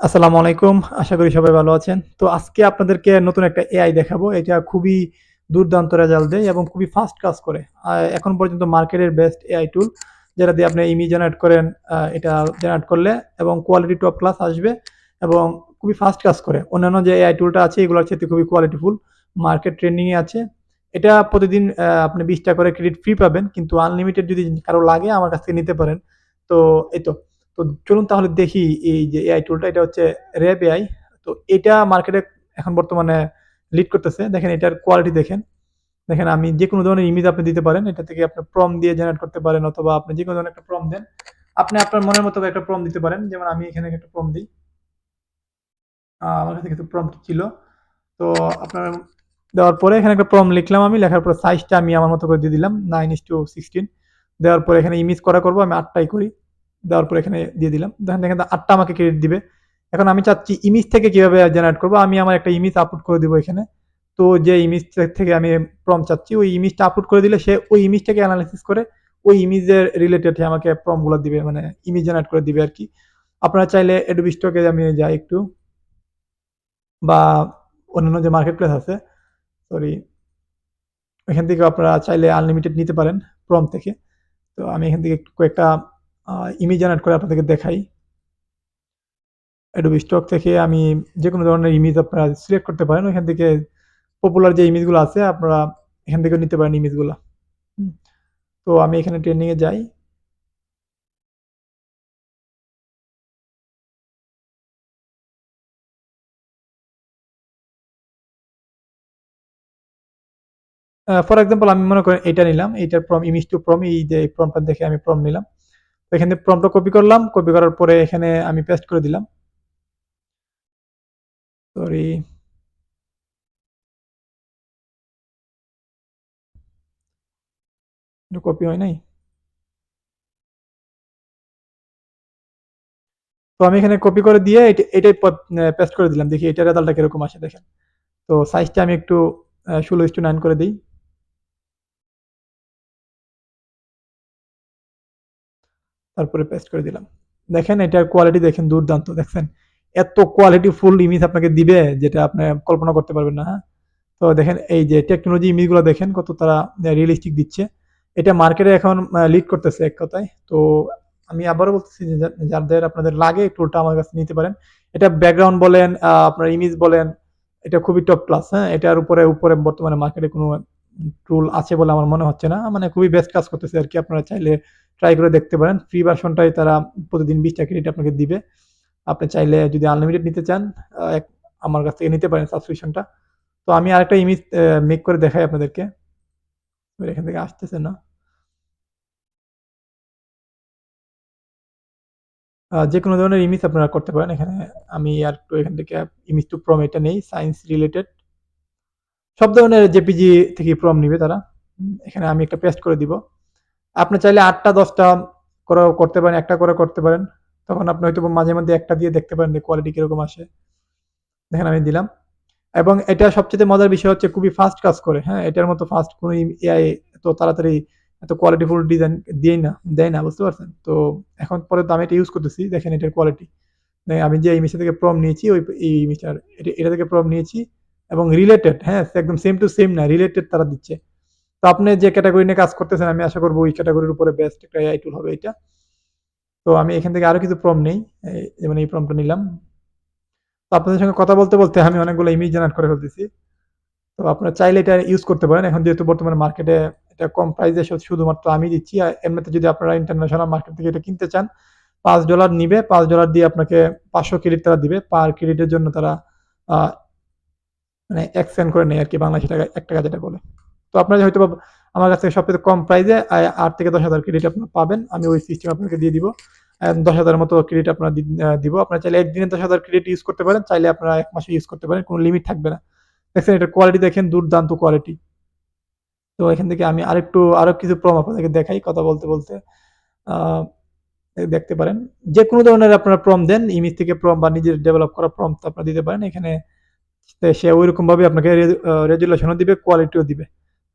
আসসালামু আলাইকুম। আশা করি সবাই ভালো আছেন। তো আজকে আপনাদেরকে নতুন একটা এআই দেখাবো। এটা খুবই দুর্দান্ত রেজাল্ট দেয় এবং খুবই ফাস্ট কাজ করে। এখন পর্যন্ত মার্কেটের বেস্ট এআই টুল যেটা দিয়ে আপনি ইমি জেনারেট করেন, এটা জেনারেট করলে এবং কোয়ালিটি টপ ক্লাস আসবে এবং খুবই ফাস্ট কাজ করে। অন্যান্য যে এআই টুলটা আছে এগুলোর চাইতে খুবই কোয়ালিটিফুল। মার্কেট ট্রেন্ডিং এ আছে। এটা প্রতিদিন আপনি ২০ টা করে ক্রেডিট ফ্রি পাবেন। কিন্তু আনলিমিটেড যদি কারও লাগে আমার কাছ থেকে নিতে পারেন। তো এই তো। তো চলুন তাহলে দেখি এই যে এআই টুলটা এটা হচ্ছে র‍্যাব এআই। তো এটা মার্কেটে এখন বর্তমানে লিড করতেছে। দেখেন এটার কোয়ালিটি দেখেন। দেখেন আমি যেকোনো ধরনের ইমেজ আপনি দিতে পারেন। এটা থেকে আপনি প্রম্পট দিয়ে জেনারেট করতে পারেন অথবা আপনি যেকোনো ধরনের একটা প্রম্পট দেন। আপনি আপনার মনের মতো একটা প্রম্পট দিতে পারেন। যেমন আমি এখানে একটা প্রম্পট দিই আমার কাছে কিছু প্রম্পট ছিল। তো আপনার দেওয়ার পরে এখানে একটা প্রম্পট লিখলাম আমি। লেখার পরে সাইজটা আমি আমার মতো করে দিয়ে দিলাম 9:16 দেওয়ার পরে এখানে ইমেজ করা করব, আমি আটটাই করি। দেওয়ার পর এখানে দিয়ে দিলাম। দেখেন, দেখেন ৮ টা আমাকে ক্রেডিট দিবে। এখন আমি চাচ্ছি ইমেজ থেকে কীভাবে জেনারেট করব আমি আমার একটা ইমেজ আপলোড করে দিব এখানে। তো যে ইমেজ থেকে আমি প্রম্পট চাচ্ছি ওই ইমেজটা আপলোড করে দিলে সে ওই ইমেজটাকে এনালাইসিস করে ওই ইমেজের রিলেটেড আমাকে প্রম্পটগুলা দিবে মানে ইমেজ জেনারেট করে দিবে আর কি আপনারা চাইলে Stock আমি যাই একটু। বা অন্যান্য যে মার্কেট প্লেস আছে, সরি। এখান থেকে আপনারা চাইলে আনলিমিটেড নিতে পারেন প্রম্পট থেকে। তো আমি এখান থেকে কয়েকটা ইমেজ জেনারেট করে আপনাদেরকে দেখাই। Adobe স্টক থেকে আমি যেকোনো ধরনের ইমেজ আপনারা সিলেক্ট করতে পারেন। ওইখান থেকে পপুলার যে ইমেজগুলো আছে, আপনারা এখান থেকেও নিতে পারেন ইমেজগুলা। হুম। তো আমি এখানে ট্রেন্ডিং এ যাই। ফর এক্সাম্পল আমি মনে করেন এটা নিলাম। এইটার প্রম্পট ইমেজ টু প্রম্পট এই যে প্রম্পটটা দেখে আমি প্রম্পট নিলাম। এখান প্রম্পটটা কপি করলাম। কপি করার পরে এখানে আমি পেস্ট করে দিলাম। সরি। কপি হয় নাই? তো আমি এখানে কপি করে দিয়ে এটা, এটাই পেস্ট করে দিলাম। দেখি এটার রেজাল্টটা কীরকম আসে দেখেন। তো সাইজটা আমি একটু আ 16:9 করে দেই। তারপরে পেস্ট করে দিলাম। দেখেন এটার কোয়ালিটি দেখেন দুর্দান্ত দেখছেন? এত কোয়ালিটি ফুল ইমেজ আপনাকে দিবে যেটা আপনি কল্পনা করতে পারবেন না, হ্যাঁ? তো দেখেন এই যে টেকনোলজি ইমেজগুলো দেখেন কত তারা রিয়েলিস্টিক দিচ্ছে। এটা মার্কেটে এখন লিড করতেছে এক কথায়। তো আমি আবারও বলতেছি যাদের আপনাদের লাগে টুলটা আমার কাছে নিতে পারেন। এটা ব্যাকগ্রাউন্ড বলেন, আপনার ইমেজ বলেন, এটা খুবই টপ ক্লাস, হ্যাঁ? এটার উপরে, উপরে বর্তমানে মার্কেটে কোনো টুল আছে বলে আমার মনে হচ্ছে না। মানে খুবই বেস্ট কাজ করতেছে আর কি আপনারা চাইলে ট্রাই করে দেখতে পারেন। ফ্রি ভার্সনটাই তারা প্রতিদিন ২০ টা ক্রেডিট আপনাকে দিবে। আপনি চাইলে যদি আনলিমিটেড নিতে চান আমার কাছ থেকে নিতে পারেন সাবস্ক্রিপশনটা। তো আমি আরেকটা ইমেজ মেক করে দেখাই আপনাদেরকে। এখান থেকে আসতেছে না। আ যেকোনো ধরনের ইমেজ আপনারা করতে পারেন। এখানে আমি আর একটু এখান থেকে ইমেজ টু প্রম্পট এটা নেই সায়েন্স রিলেটেড। সব ধরনের জেপিজি থেকে প্রম্পট নিবে তারা। এখানে আমি একটা পেস্ট করে দিব। আপনি চাইলে আটটা দশটা করে করতে পারেন, একটা করে করতে পারেন। তখন আপনি হয়তোবা মাঝে মধ্যে একটা দিয়ে দেখতে পারেন যে কোয়ালিটি কীরকম আসে। দেখেন আমি দিলাম। এবং এটা সবচেয়ে মজার বিষয় হচ্ছে খুবই ফাস্ট কাজ করে, হ্যাঁ? এটার মতো ফাস্ট কোনো এআই এত তাড়াতাড়ি এত কোয়ালিটিফুল ডিজাইন দিয়েই না দেয় না, বুঝতে পারছেন? তো এখন পরে তো আমি এটা ইউজ করতেছি। দেখেন এটার কোয়ালিটি। আমি যে ইমেজটা থেকে প্রম্পট নিয়েছি ওই এই ইমেজটার এটা এটা থেকে প্রম্পট নিয়েছি এবং রিলেটেড, হ্যাঁ? একদম সেম টু সেম না, রিলেটেড তারা দিচ্ছে। তো আপনি যে ক্যাটাগরি নিয়ে কাজ করতেছেন আমি আশা করব ওই ক্যাটেগরির উপরে বেস্ট একটা এআই টুল হবে এটা। তো আমি এখান থেকে আরও কিছু প্রম্পট নেই। যেমন এই প্রম্পটটা নিলাম। তো আপনাদের সঙ্গে কথা বলতে, বলতে আমি অনেকগুলো ইমেজ জেনারেট করে ফেলতেছি। তো আপনারা চাইলে এটা ইউজ করতে পারেন। এখন যেহেতু বর্তমানে মার্কেটে এটা কম প্রাইসে শুধুমাত্র আমি দিচ্ছি। আর এমনিতে যদি আপনারা ইন্টারন্যাশনাল মার্কেট থেকে এটা কিনতে চান, $৫ নিবে। $৫ দিয়ে আপনাকে ৫০০ ক্রেডিট তারা দিবে। পার ক্রেডিটের জন্য তারা মানে এক সেন্ট করে নেয় আর কি বাংলাদেশী টাকায় ৳১ যেটা বলে। তো আপনারা হয়তোবা আমার কাছ থেকে সবচাইতে কম প্রাইসে আট থেকে দশ হাজার ক্রেডিট আপনারা পাবেন। আমি ওই সিস্টেম আপনাকে দিয়ে দিব। দশ ১০,০০০ এর মতো ক্রেডিট আপনারা দিব। আপনারা চাইলে একদিনে ১০,০০০ ক্রেডিট ইউজ করতে পারেন। চাইলে আপনারা এক মাসে ইউজ করতে পারেন। কোনো লিমিট থাকবে না। দেখছেন এটা কোয়ালিটি দেখেন দুর্দান্ত কোয়ালিটি। তো এখান থেকে আমি আরেকটু আরও কিছু প্রম্পট আপনাদেরকে দেখাই কথা বলতে, বলতে। দেখতে পারেন। যে কোনো ধরনের আপনারা প্রম্পট দেন, ইমেজ থেকে প্রম্পট বা নিজের ডেভেলপ করা প্রম্পট আপনারা দিতে পারেন। এখানে সে ওই রকমভাবে আপনাকে রে আ দিবে, কোয়ালিটিও দিবে।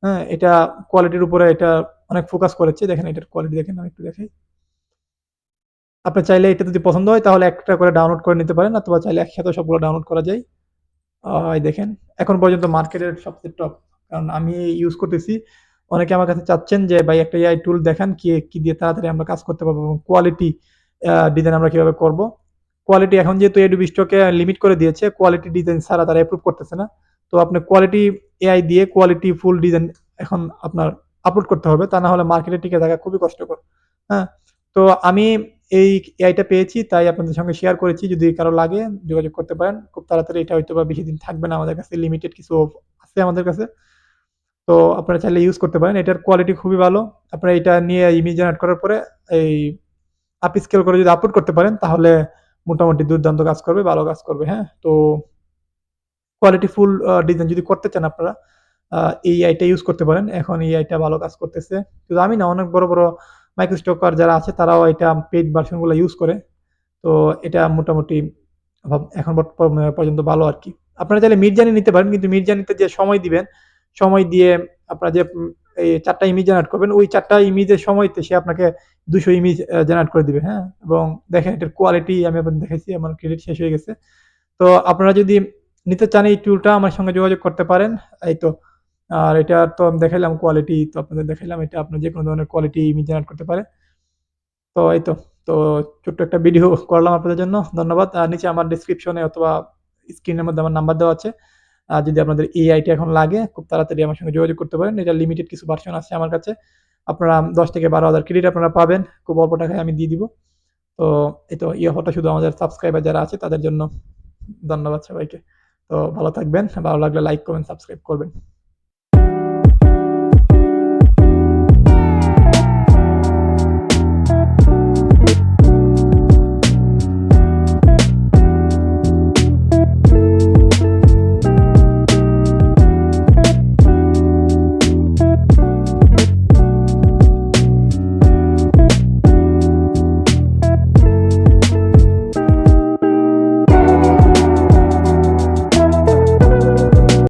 হ্যাঁ? এটা কোয়ালিটির উপরে এটা অনেক ফোকাস করেছে। দেখেন এটার কোয়ালিটি দেখেন, আমি একটু দেখাই। আপনার চাইলে এটা যদি পছন্দ হয়, তাহলে একটা করে ডাউনলোড করে নিতে পারেন, অথবা চাইলে একসাথে সবগুলো ডাউনলোড করা যায় এই দেখেন, এখন পর্যন্ত মার্কেটের সবচেয়ে টপ কারণ আমি ইউজ করতেছি অনেকে আমার কাছে চাচ্ছেন যে, ভাই, একটা এআই টুল দেখান, কি কি দিয়ে তাড়াতাড়ি আমরা কাজ করতে পারব এবং কোয়ালিটি ডিজাইন আমরা কীভাবে করব কোয়ালিটি এখন যেহেতু এডুবি স্টকে লিমিট করে দিয়েছে কোয়ালিটি ডিজাইন ছাড়া তারা অ্যাপ্রুভ করতেছে না তো আপনি কোয়ালিটি এআই দিয়ে কোয়ালিটি ফুল ডিজাইন এখন আপনার আপলোড করতে হবে। তা না হলে মার্কেটে টিকে থাকা খুবই কষ্টকর। হ্যাঁ? তো আমি এই এআইটা পেয়েছি, তাই আপনাদের সঙ্গে শেয়ার করেছি। যদি কারও লাগে, যোগাযোগ করতে পারেন। খুব তাড়াতাড়ি এটা হয়তো বা বেশি দিন থাকবে না আমাদের কাছে। লিমিটেড কিছু আছে আমাদের কাছে। তো আপনারা চাইলে ইউজ করতে পারেন। এটার কোয়ালিটি খুবই ভালো। আপনারা এটা নিয়ে ইমেজ জেনারেট করার পরে এই আপ স্কেল করে যদি আপলোড করতে পারেন, তাহলে মোটামুটি দুর্দান্ত কাজ করবে, ভালো কাজ করবে। হ্যাঁ? তো কোয়ালিটি ফুল ডিজাইন যদি করতে চান আপনারা এই আইটা ইউজ করতে পারেন। এখন এই আইটা ভালো কাজ করতেছে। শুধু আমি না, অনেক বড় বড় মাইক্রোস্টকার যারা আছে, তারাও এটা পেইড ভার্সনগুলো ইউজ করে। তো এটা মোটামুটি এখন পর্যন্ত ভালো আর কি। আপনারা চাইলে মির্জানি নিতে পারেন, কিন্তু মির্জানিতে যে সময় দিবেন, সময় দিয়ে আপনারা যে এই চারটা ইমেজ জেনারেট করবেন, ওই চারটা ইমেজের সময়তে সে আপনাকে দুশো ইমেজ জেনারেট করে দিবে হ্যাঁ? এবং দেখেন এটার কোয়ালিটি আমি আপনাদের দেখেছি আমার ক্রেডিট শেষ হয়ে গেছে। তো আপনারা যদি নিতে চান এই টুলটা আমার সঙ্গে যোগাযোগ করতে পারেন। এই তো, আর এটা তো আমি দেখাইলাম কোয়ালিটি তো আপনাদের দেখাইলাম এটা আপনার যে কোনো ধরনের কোয়ালিটি ইমেজ জেনারেট করতে পারে তো এই তো তো ছোট্ট একটা ভিডিও করলাম আপনাদের জন্য, ধন্যবাদ। আর নিচে আমার ডিসক্রিপশনে অথবা স্ক্রিনের মধ্যে আমার নাম্বার দেওয়া আছে। আর যদি আপনাদের এই আইটি এখন লাগে, খুব তাড়াতাড়ি আমার সঙ্গে যোগাযোগ করতে পারেন। এটা লিমিটেড কিছু ভার্সন আছে আমার কাছে। আপনারা দশ থেকে বারো হাজার ক্রেডিট আপনারা পাবেন। খুব অল্প টাকায় আমি দিয়ে দিব। তো এই তো ইয়ে হটা শুধু আমাদের সাবস্ক্রাইবার যারা আছে, তাদের জন্য ধন্যবাদ সবাইকে। তো ভালো থাকবেন ভালো লাগলে লাইক করবেন সাবস্ক্রাইব করবেন।